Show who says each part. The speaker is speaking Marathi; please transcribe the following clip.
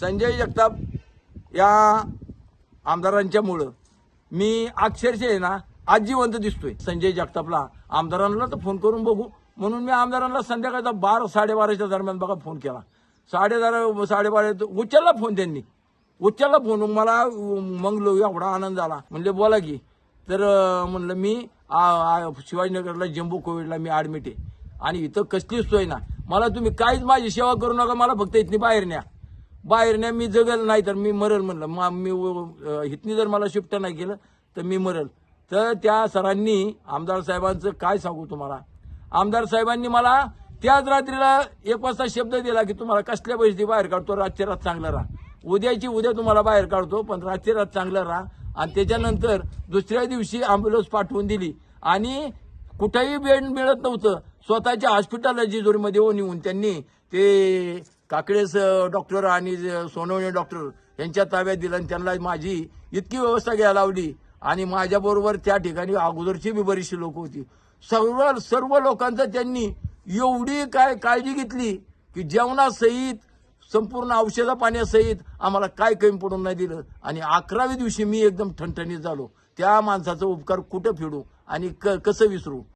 Speaker 1: संजय जगताप या आमदारांच्या मुळं. मी अक्षरशः आहे ना आज जिवंत दिसतोय. संजय जगतापला आमदारांना तर फोन करून बघू. म्हणून मी आमदारांना संध्याकाळचा बारा साडेबाराच्या दरम्यान बघा फोन केला. साडेबारा साडेबारा उचलला फोन त्यांनी. उचलला फोन मला मग लो- एवढा आनंद झाला म्हणले बोला की. तर म्हणलं मी आ- शिवाजीनगरला जम्बो कोविडला मी ॲडमिट आहे. आणि इथं कसली सोय ना. मला तुम्ही काहीच माझी सेवा करू नका. मला फक्त इथनी बाहेर न्या. बाहेर नाही मी जगल नाही तर मी मरल म्हणलं. मा- मी हितनी जर मला शिफ्ट नाही केलं तर मी मरल. तर त्या सरांनी आमदार साहेबांचं काय सांगू तुम्हाला? आमदार साहेबांनी मला त्याच रात्रीला एक वाजता शब्द दिला की तुम्हाला कसल्या पैसे बाहेर काढतो? रातची रात चांगलं राहा. उद्याची उद्या तुम्हाला बाहेर काढतो पण रातची रात चांगलं राहा. आणि त्याच्यानंतर दुसऱ्या दिवशी अँब्युलन्स पाठवून दिली. आणि कुठेही बेड मिळत नव्हतं. स्वतःच्या हॉस्पिटलला जिजोरीमध्ये येऊन येऊन त्यांनी ते काकडेस डॉक्टर आणि सोनवणे डॉक्टर यांच्या ताब्यात दिलं आणि त्यांना माझी इतकी व्यवस्था घ्यायला लावली. आणि माझ्याबरोबर त्या ठिकाणी अगोदरची बी बरीचशी लोक होती. सर्व सर्व लोकांचं त्यांनी एवढी काय काळजी घेतली की जेवणासहित संपूर्ण औषधा पाण्यासहित आम्हाला काय कमी पडून नाही दिलं. आणि अकराव्या दिवशी मी एकदम ठणठणीत झालो. त्या माणसाचा उपकार कुठं फिडू आणि क कसं विसरू?